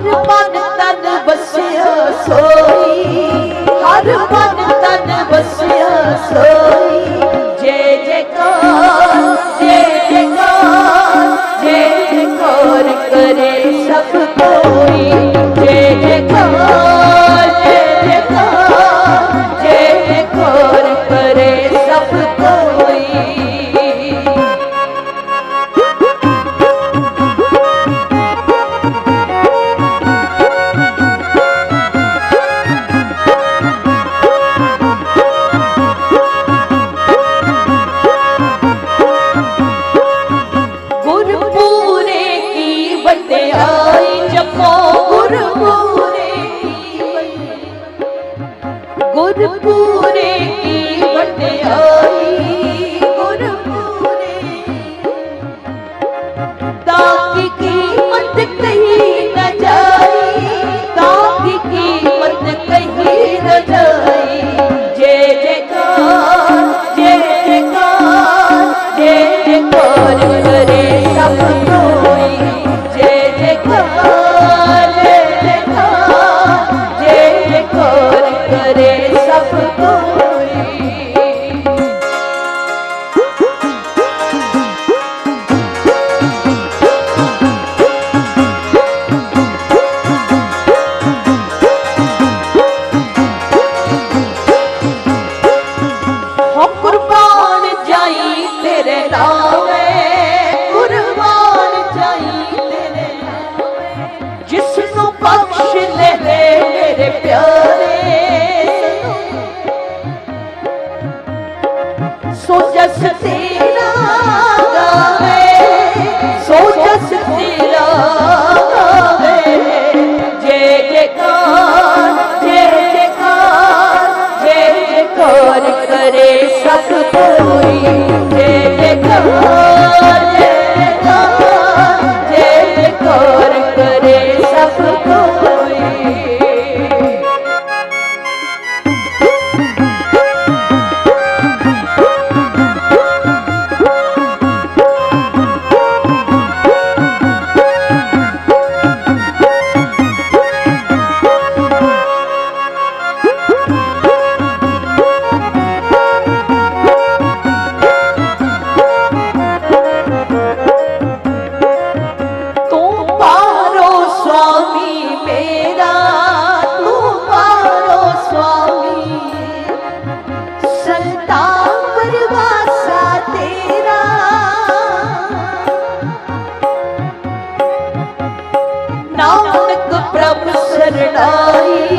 不 녕. sou de الله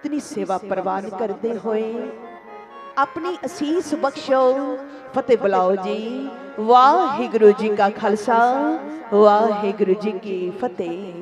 ਇਤਨੀ ਸੇਵਾ ਪ੍ਰਵਾਨ ਕਰਦੇ ਹੋਏ ਆਪਣੀ ਅਸੀਸ ਬਖਸ਼ੋ। ਫਤਿਹ ਬੁਲਾਓ ਜੀ। ਵਾਹਿਗੁਰੂ ਜੀ ਕਾ ਖਾਲਸਾ। ਵਾਹਿਗੁਰੂ ਜੀ ਕੀ ਫਤਿਹ।